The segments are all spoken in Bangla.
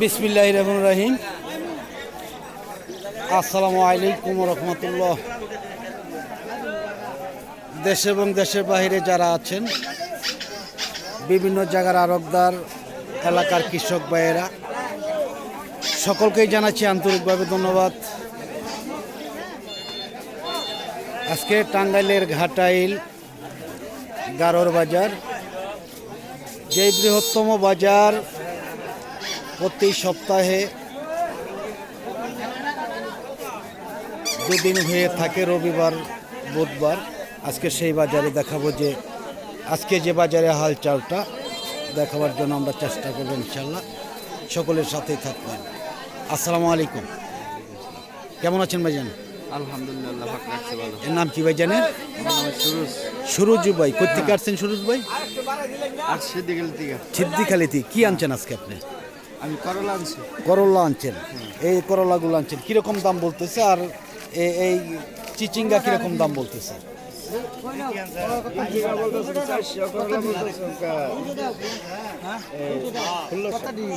বিসমিল্লাহ রহমান রাহিম। আসসালামু আলাইকুম রহমতুল্লাহ। দেশ এবং দেশের বাইরে যারা আছেন, বিভিন্ন জায়গার আরবদার, এলাকার কৃষক ভাইয়েরা, সকলকেই জানাচ্ছি আন্তরিকভাবে ধন্যবাদ। আজকে টাঙ্গাইলের ঘাটাইল গারোর বাজার, যেই বৃহত্তম বাজার প্রতি সপ্তাহে দুদিন হয়ে থাকে রবিবার বুধবার। আজকে সেই বাজারে দেখাবো যে আজকে যে বাজারে হালচালটা দেখাবার জন্য আমরা চেষ্টা করব ইনশাল্লাহ সকলের সাথেই থাকবেন। আসসালামু আলাইকুম। কেমন আছেন ভাইজান? আলহামদুলিল্লাহ ভালো। এর নাম কি ভাইজানের আমার নাম সুরুজ। ভাই কোথেকে আসছেন সুরজ ভাই? আর সিদ্দিখালিতে কি আনছেন আজকে আপনি? আমি করলা আনছি। করলা আনছেন। এই করলাগুলো আনছেন। কীরকম দাম বলতেছে? আর এই চিচিঙ্গা কীরকম দাম বলতেছে?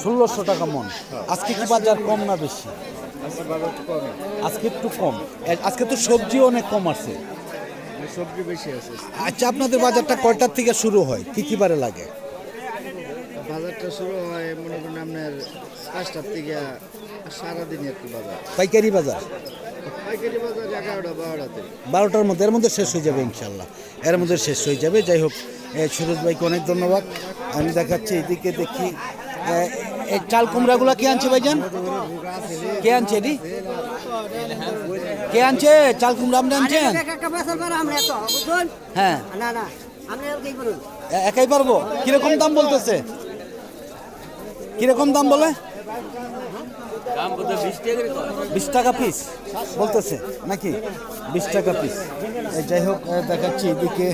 ষোলোশো টাকা মন। আজকে কি বাজার কম না বেশি? আজকে একটু কম। আজকে তো সবজি অনেক কম আছে। সবজি বেশি আছে। আচ্ছা আপনাদের বাজারটা কয়টার থেকে শুরু হয়? কি কি বারে লাগে? বাজারটা শুরু হয় মনে করেন আপনার পাঁচটার থেকে সারাদিনই আর কি বাজার। পাইকারি বাজার? পাইকারি বাজার এগারোটা বারোটাতে। বারোটার মধ্যে এর মধ্যে শেষ হয়ে যাবে ইনশাল্লাহ এর মধ্যে শেষ হয়ে যাবে। যাই হোক সুরজ ভাইকে অনেক ধন্যবাদ। আমি দেখাচ্ছি এদিকে দেখি এই চাল কুমড়াগুলো কে আনছে ভাইজান? কে আনছে এটি? কে আনছে? চাল কুমড়া আপনি আনছেন? হ্যাঁ। একাই পারব? কীরকম দাম বলতেছে? কীরকম দাম বলে বিশ টাকা পিস বলতেছে নাকি? বিশ টাকা পিস যাই হোক দেখাচ্ছি এদিকে।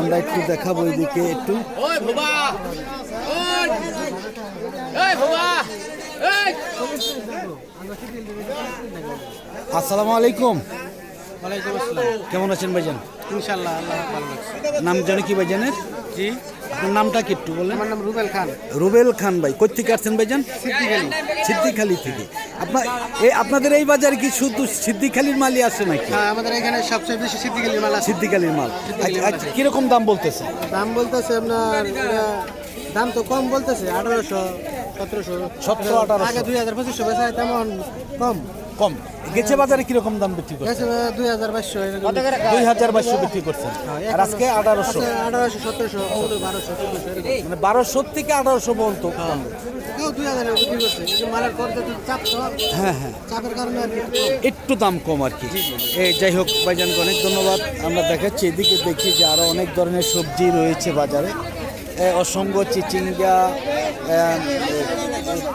আমরা একটু দেখাবো এদিকে একটু। আসসালামু আলাইকুম। কেমন আছেন ভাইজান? ইনশাল্লাহ আল্লাহ নাম জানি কি ভাইজানের? জি? আপনার নামটা কি একটু বলেন? আমার নাম রুবেল খান। রুবেল খান ভাই কোথেকে আসছেন ভাইজান? সিদ্দিখালি। সিদ্দিখালি থেকে। আপনার এই আপনাদের এই বাজারে কি শুধু সিদ্দিখালির মালই আসে নাকি? হ্যাঁ আমাদের এখানে সবচেয়ে বেশি সিদ্দিখালির মাল আছে সিদ্দিখালির মাল। আচ্ছা, আচ্ছা, কীরকম দাম বলতেছে? দাম বলতেছে আপনার দাম তো কম বলতেছে আঠারোশো সতেরোশো। 17, 1800 আগে দুই হাজার পঁচিশশো বেচা তেমন কম। কম। গেছে বাজারে কীরকম দাম বিক্রি করছে গেছে দুই হাজার বাইশশো দুই হাজার বাইশশো বিক্রি করছেন। আর আজকে আঠারোশো। আঠারোশো সতেরোশো বারোশো মানে বারোশো থেকে আঠারোশো পর্যন্ত কম। কেউ দুই হাজার বিক্রি করছে যে মালের করতে তো চাপ তো হ্যাঁ হ্যাঁ চাপের কারণে আর কি কম। একটু দাম কম আর কি। এই যাই হোক ভাইজানকে অনেক ধন্যবাদ। আমরা দেখাচ্ছি এদিকে দেখি যে আরও অনেক ধরনের সবজি রয়েছে বাজারে। অসংখ্য চিচিঙ্গা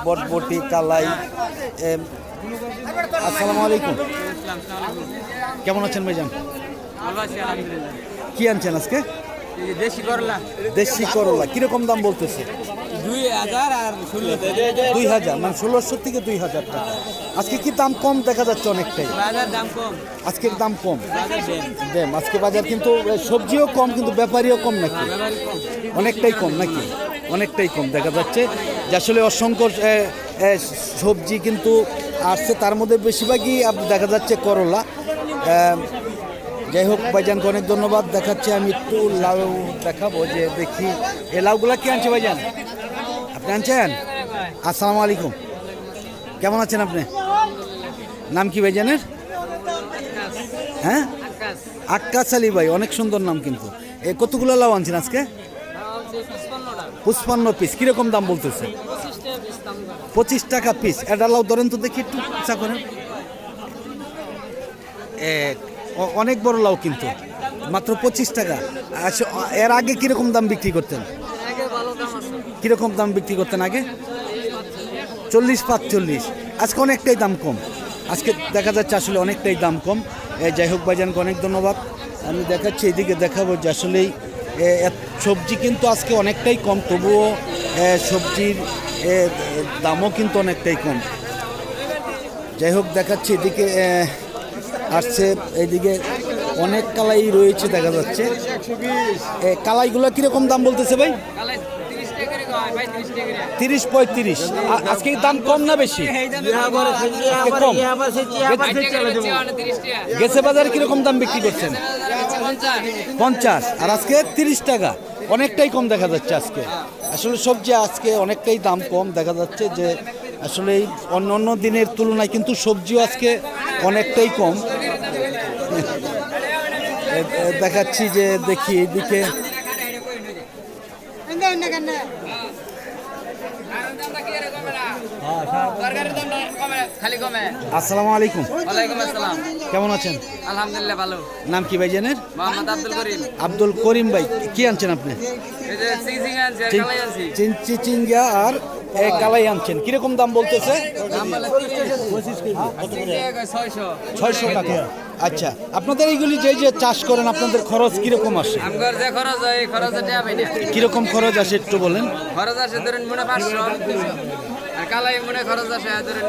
বটবটি কালাই আসসালামু আলাইকুম। কেমন আছেন ভাইজান? কি আনছেন আজকে? দেশি করলা। দেশি করলা কীরকম দাম বলতেছে? দুই হাজার আর ষোলো। দুই হাজার মানে ষোলোশো থেকে দুই হাজার টাকা। আজকে কি দাম কম দেখা যাচ্ছে অনেকটাই? বাজার দাম কম। আজকের দাম কম। বাজার দেন দেম আজকে বাজার কিন্তু সবজিও কম কিন্তু ব্যাপারীও কম নাকি? অনেকটাই কম নাকি? অনেকটাই কম দেখা যাচ্ছে। যে আসলে অসংখ্য সবজি কিন্তু আসছে তার মধ্যে বেশিরভাগই দেখা যাচ্ছে করলা। যাই হোক ভাইজানকে অনেক ধন্যবাদ। দেখাচ্ছি আমি একটু লাউ দেখাবো যে দেখি। এ লাউগুলা কি আনছে ভাইজান? আনছেন আসসালামু আলাইকুম। কেমন আছেন আপনি? নাম কি ভাই ভাইজানের? হ্যাঁ? আক্কাস আলী ভাই অনেক সুন্দর নাম কিন্তু। এ কতগুলো লাউ আনছেন আজকে? পুষ্পান্ন পিস কীরকম দাম বলতেছে? পঁচিশ টাকা পিস এটা লাউ ধরেন তো দেখি একটু ইচ্ছা করেন। অনেক বড় লাউ কিন্তু। মাত্র পঁচিশ টাকা। আচ্ছা, এর আগে কীরকম দাম বিক্রি করতেন? কীরকম দাম বিক্রি করতেন আগে? চল্লিশ, পাঁচচল্লিশ। আজকে অনেকটাই দাম কম। আজকে দেখা যাচ্ছে আসলে অনেকটাই দাম কম। যাই হোক ভাইজানকে অনেক ধন্যবাদ। আমি দেখাচ্ছি, এদিকে দেখাবো যে আসলেই সবজি কিন্তু আজকে অনেকটাই কম, তবুও সবজির দামও কিন্তু অনেকটাই কম। যাই হোক দেখাচ্ছি, এদিকে আসছে এইদিকে অনেক কালাই রয়েছে দেখা যাচ্ছে। কালাইগুলো কীরকম দাম বলতেছে ভাই? তিরিশ পঁয়ত্রিশ। আজকে দাম কম না বেশি? কম। গেছে বাজারে কীরকম দাম বিক্রি করছেন? পঞ্চাশ। আর আজকে তিরিশ টাকা। অনেকটাই কম দেখা যাচ্ছে আজকে। আসলে সবজি আজকে অনেকটাই দাম কম দেখা যাচ্ছে যে আসলে অন্য অন্য দিনের তুলনায় কিন্তু সবজিও আজকে অনেকটাই কম। দেখাচ্ছি যে দেখি এইদিকে খালি কমে আসসালামু আলাইকুম। ওয়ালাইকুম আসসালাম। কেমন আছেন? আলহামদুলিল্লাহ ভালো। নাম কি ভাইজানের মোহাম্মদ আব্দুল করিম। আব্দুল করিম ভাই কি আনছেন আপনি? চিচিঙ্গা আর কালাই আনছেন। কীরকম দাম বলতেছে? ছয়শো। ছয়শো টাকা। আচ্ছা আপনাদের এইগুলি যে যে চাষ করেন আপনাদের খরচ কীরকম আসে? হয় কীরকম খরচ আসে একটু বলেন। খরচ আসে ধরেন মনে পাঁচশো কালাই মনে খরচ আসে ধরেন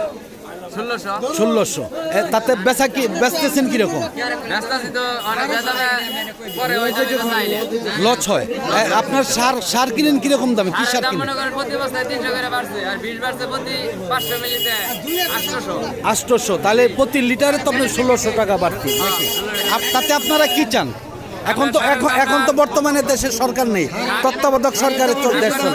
ষোলোশো। তাতে বেচা কি বেচতেছেন কীরকম? লস হয়। আপনার সার সার কিনেন কীরকম দামে? কি সার কিনেন? আষ্টশো তাহলে প্রতি লিটারে তো আপনার ষোলোশো টাকা বাড়তি তাতে আপনারা কি চান? এখন তো এখন এখন তো বর্তমানে দেশের সরকার নেই। তত্ত্বাবধায়ক সরকারের তো দেশ না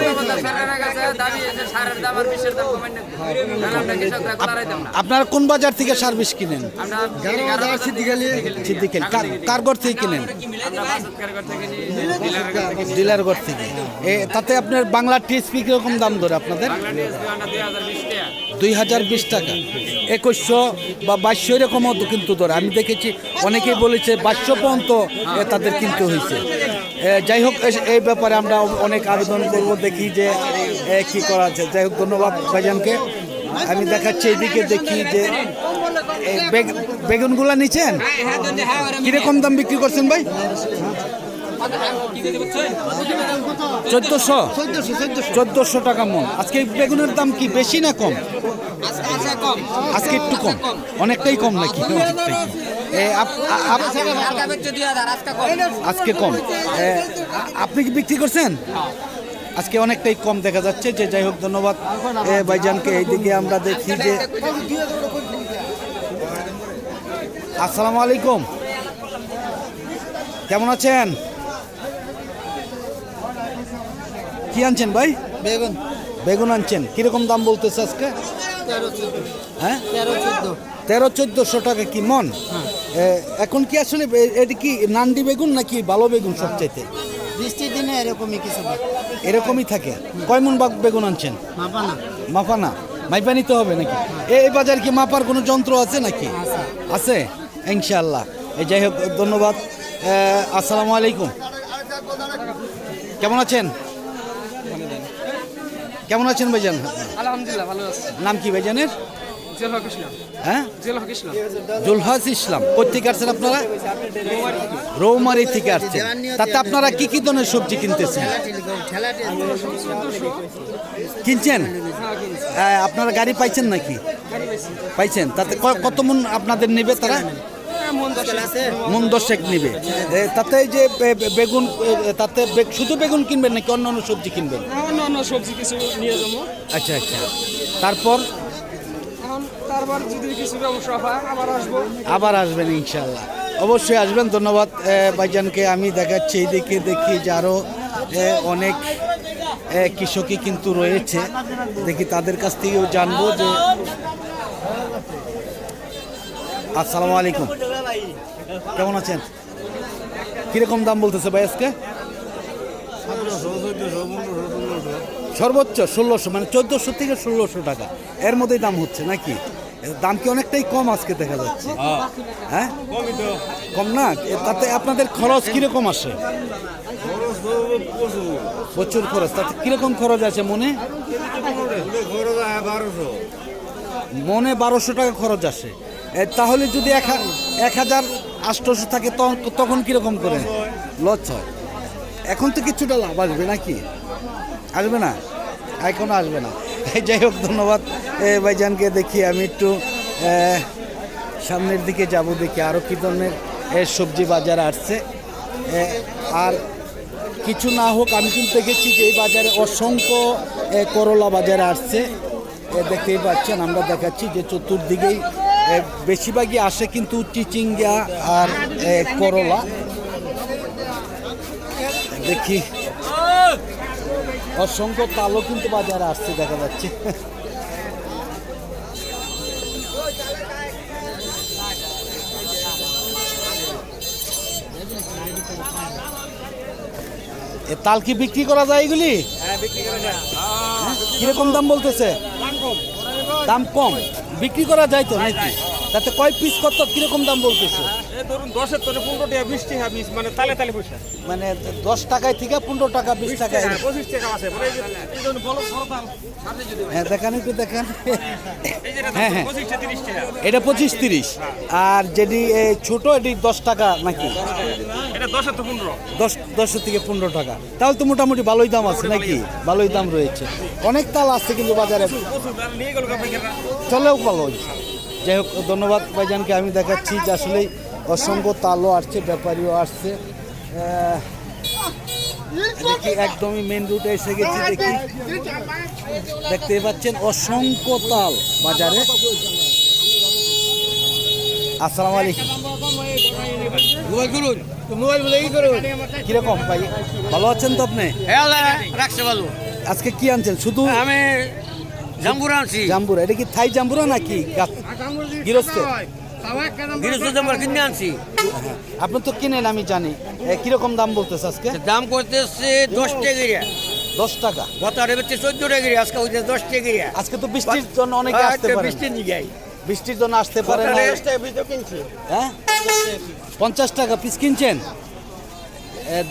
আপনারা কোন বাজার থেকে সার্ভিস কিনেন? আমরা কারগর থেকে কিনেন? ডিলারগর থেকে। তাতে আপনার বাংলা টিএসপি কীরকম দাম ধরে আপনাদের? দুই হাজার বিশ টাকা। একুশশো বা বাইশশো এরকমও কিন্তু ধরে আমি দেখেছি, অনেকেই বলেছে বাইশশো পর্যন্ত তাদের কিনতে হয়েছে। যাই হোক এই ব্যাপারে আমরা অনেক আবেদন করব, দেখি যে কি করা আছে যাই হোক, ধন্যবাদ ভাইজানকে। আমি দেখাচ্ছি এদিকে দেখি যে বেগুনগুলা নিচ্ছেন? কীরকম দাম বিক্রি করছেন ভাই? চোদ্দশো? চোদ্দশো টাকা মন। আজকে বেগুনের দাম কি বেশি না কম? আজকে একটু কম। অনেকটাই কম নাকি? আজকে কম। আপনি কি বিক্রি করছেন? আজকে অনেকটাই কম দেখা যাচ্ছে। যে যাই হোক, ধন্যবাদ। ভাইজানকে এইদিকে আমরা দেখি যে আসসালামু আলাইকুম। কেমন আছেন? কি আনছেন ভাই? বেগুন। বেগুন আনছেন। কীরকম দাম বলতেছে আজকে? হ্যাঁ? তেরো চোদ্দ। তেরো চোদ্দশো টাকা কি মন? এখন কি আসলে এটা কি নান্ডি বেগুন নাকি ভালো বেগুন সবচাইতে? বৃষ্টির দিনে এরকমই কিছু এরকমই থাকে। কয় মন বাগ বেগুন আনছেন? মাপা না মাপা মাইপা নিতে হবে নাকি? এ এই বাজার কি মাপার কোনো যন্ত্র আছে নাকি? আছে। ইনশাআল্লাহ। এই যাই হোক ধন্যবাদ। আসসালামু আলাইকুম। কেমন আছেন? কেমন আছেন ভাইজান? আলহামদুলিল্লাহ ভালো আছে। নাম কি ভাইজানের? হ্যাঁ? জেল ইসলাম। কোথেকে আসছেন আপনারা? রৌমারি থেকে আসছেন। তাতে আপনারা কি কি ধরনের সবজি কিনতেছেন? কিনছেন? হ্যাঁ, আপনারা গাড়ি পাইছেন নাকি? পাইছেন। তাতে কত মন আপনাদের নেবে তারা? মন দশেক নেবে। তাতে যে বেগুন তাতে শুধু বেগুন কিনবেন নাকি অন্য অন্য সবজি কিনবেন? অন্য অন্য সবজি কিছু নিয়ে যাব। আচ্ছা আচ্ছা। তারপর? তারপর যদি কিছু ব্যবসা হয় আবার আসব। আবার আসবেন ইনশাল্লাহ। অবশ্যই আসবেন ধন্যবাদ। ভাইজানকে আমি দেখাচ্ছি এইদিকে দেখি যে আরও অনেক কৃষকই কিন্তু রয়েছে। দেখি তাদের কাছ থেকেও জানব যে আসসালামু আলাইকুম। কেমন আছেন? কীরকম দাম বলতেছে ভাই আজকে? সর্বোচ্চ ষোলোশো মানে চোদ্দোশো থেকে ষোলোশো টাকা। এর মধ্যেই দাম হচ্ছে নাকি? দাম কি অনেকটাই কম আজকে দেখা যাচ্ছে? হ্যাঁ? কম না? তাতে আপনাদের খরচ কীরকম আসে? প্রচুর খরচ। তাতে কীরকম খরচ আছে মনে? মনে বারোশো টাকা খরচ আসে। তাহলে যদি এক এক হাজার আটশোশো থাকে, তখন কীরকম করে? লস হয়। এখন তো কিছুটা লাভ আসবে নাকি? আসবে না? এখনও আসবে না। যাই হোক, ধন্যবাদ। ভাইজানকে দেখি আমি একটু সামনের দিকে যাব দেখি আরও কী ধরনের সবজি বাজার আসছে। আর কিছু না হোক, আমি কিন্তু দেখেছি যে এই বাজারে অসংখ্য করলা বাজারে আসছে। দেখতেই পাচ্ছেন, আমরা দেখাচ্ছি যে চতুর্দিকেই বেশিরভাগই আসে কিন্তু চিচিঙ্গা আর করলা। দেখি। অসংখ্য তালও কিন্তু বাজারে আসছে দেখা যাচ্ছে। এ তাল কি বিক্রি করা যায় এগুলি? হ্যাঁ, কীরকম দাম বলতেছে? দাম কম? বিক্রি করা যায় তো? নাকি তাতে কয় পিস কত কীরকম দাম বলতেছে? ধরুন দশের তোরে পনেরো টাকা বিশ টাকা বিশ মানে তালে তালে পয়সা। মানে দশ টাকায় থেকে পনেরো টাকা বিশ টাকা পঁচিশ টাকা আছে মানে হ্যাঁ। দেখান একটু দেখান। হ্যাঁ, হ্যাঁ। এটা পঁচিশ তিরিশ। আর যেটি ছোট এটি দশ টাকা নাকি? দশের দশ দশ থেকে পনেরো টাকা। তাহলে তো মোটামুটি ভালোই দাম আছে নাকি? ভালোই। দাম রয়েছে। অনেক তাল আছে কিন্তু বাজারে। চলেও ভালো। যাই হোক ধন্যবাদ ভাইজানকে আমি দেখাচ্ছি যে আসলেই অসংখ্য তালও আসছে ব্যাপারীও আসছে। দেখি একদমই মেন রুটে এসে গেছি দেখি। দেখতে পাচ্ছেন অসংখ্য তাল বাজারে। আসসালামু আলাইকুম। কীরকম ভাই? ভালো আছেন তো আপনি? রাখছে ভালো। আজকে কি আনছেন? শুধু আমি জাম্বুরা আনছি। জাম্বুরা। এটা কি থাই জাম্বুরা নাকি? গাছ গৃহস্থ? গৃহস্থ কিনে আনছি। আপনি তো কিনেন আমি জানি। কীরকম দাম বলতেছে আজকে? দাম করতেছে দশ টাকা দশ টাকা? গত আরে বেচছে চোদ্দ টাকা আজকে হইতে দশ টাকা আজকে তো বৃষ্টির জন্য অনেকে আসতে পারে নিয়ে বৃষ্টির জন্য আসতে পারে না। হ্যাঁ? পঞ্চাশ টাকা পিস কিনছেন?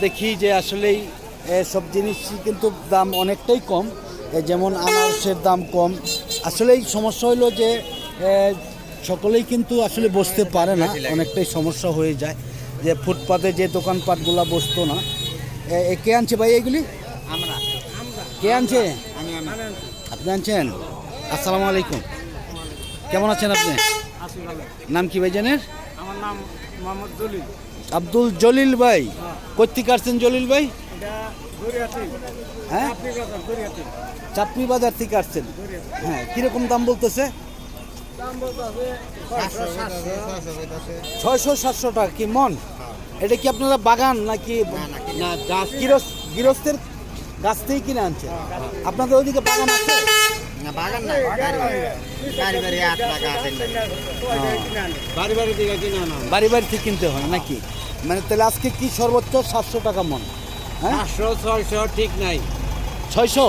দেখি যে আসলেই সব জিনিস কিন্তু দাম অনেকটাই কম। যেমন আনারসের দাম কম। আসলেই সমস্যা হলো যে সকলেই কিন্তু আসলে বসতে পারে না অনেকটাই সমস্যা হয়ে যায় যে ফুটপাতে যে দোকানপাটগুলো বসতো না। কে আনছে ভাই এগুলি? কে আনছে? আপনি আনছেন? আসসালামু আলাইকুম। কেমন আছেন আপনি? নাম কি ভাই জানেন আমার নাম মোহাম্মদ জলিল। আব্দুল জলিল ভাই। কর্তিক আসছেন জলিল ভাই? হ্যাঁ? চাপড়ি বাজার থেকে আসছেন। হ্যাঁ কীরকম দাম বলতেছে? ছয়শো সাতশো টাকা কি মন? এটা কি আপনারা বাগান নাকি না গাছ গৃহস্থের গাছ থেকে কিনে আনছে? আপনাদের ওইদিকে বাগান আছে? না বাগান না বাড়ি বাড়ি। থেকে কিনে আনা বাড়ি বাড়ি থেকে কিনতে হয় নাকি? মানে তাহলে আজকে কি সর্বোচ্চ সাতশো টাকা মন? হ্যাঁ? ছয়শো ঠিক নাই। ছয়শো?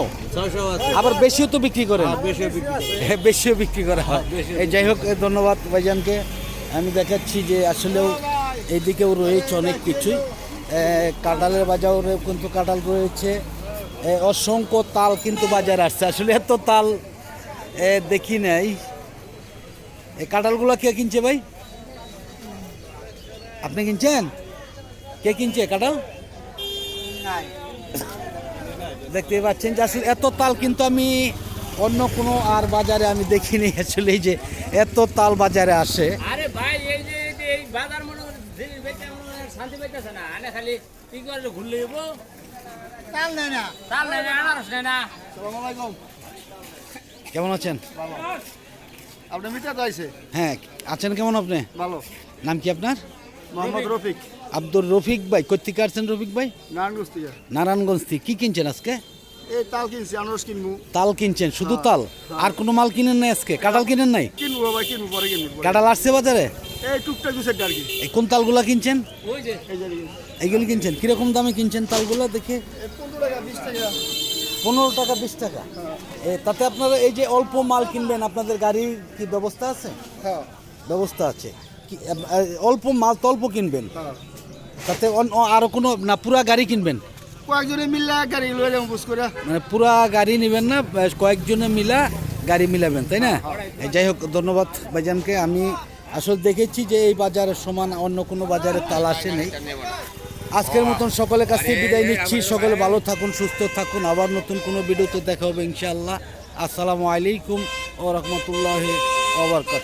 আবার বেশিও তো বিক্রি করেন। বেশি বিক্রি হ্যাঁ, বেশিও বিক্রি করা হয়। এই যাই হোক ধন্যবাদ ভাইজানকে। আমি দেখাচ্ছি যে আসলেও এইদিকেও রয়েছে অনেক কিছুই। কাঁঠালের বাজারে কিন্তু কাঁঠাল রয়েছে। অসংখ্য তাল কিন্তু বাজারে আসছে। আসলে এত তাল দেখি নাই। এই কাঁঠালগুলো কে কিনছে ভাই? আপনি কিনছেন? কে কিনছে কাঁঠাল? দেখতে পাচ্ছেন যে আসলে এত তাল কিন্তু আমি অন্য কোনো আর বাজারে আমি দেখিনি আসলে যে এত তাল বাজারে আসে। আরে ভাই এই যে এই বাজার মনে করে জিনিস বেচে করে শান্তি পাইতেছে না। আনে খালি কি করে ঘুরলে তাল না। তাল নেয় না আনারস নেয় না। কেমন আছেন? মিটার চাইছে হ্যাঁ আছেন কেমন আপনি? ভালো। নাম কি আপনার? মোহাম্মদ রফিক। আব্দুর রফিক ভাই কোথেকে আসছেন রফিক ভাই? নারায়ণগঞ্জ থেকে। নারায়ণগঞ্জ থেকে। কি কিনছেন আজকে? এই তাল কিনছি আনারস কিনবো। তাল কিনছেন শুধু তাল? আর কোনো মাল কিনেন নাই আজকে? কাঁঠাল কিনেন নাই? কিনবো বাবা কিনবো পরে কিনবো। কাঁঠাল আসছে বাজারে? এই টুকটাক দুসের আর কি। এই কোন তালগুলা কিনছেন? ওই যে এই এইগুলো কিনছেন? কীরকম দামে কিনছেন তালগুলো দেখে? পনেরো টাকা বিশ টাকা। পনেরো টাকা বিশ টাকা? এ, তাতে আপনারা এই যে অল্প মাল কিনবেন আপনাদের গাড়ির কি ব্যবস্থা আছে? হ্যাঁ। ব্যবস্থা আছে। অল্প মাল তো অল্প কিনবেন। হ্যাঁ। তাতে আরও কোনো না পুরা গাড়ি কিনবেন? কয়েকজনে মিলা গাড়ি লয়ে যাব বুঝ করে। মানে পুরা গাড়ি নেবেন না কয়েকজনে মিলা গাড়ি মিলাবেন তাই না? যাই হোক ধন্যবাদ ভাইজানকে। আমি আসলে দেখেছি যে এই বাজারের সমান অন্য কোনো বাজারে তাল আসে নেই। আজকের মতন সকলের কাছ থেকে বিদায় নিচ্ছি। সকলে ভালো থাকুন সুস্থ থাকুন। আবার নতুন কোনো ভিডিওতে দেখা হবে ইনশাআল্লাহ। আসসালামু আলাইকুম ও রহমতুল্লাহ ওবরকাত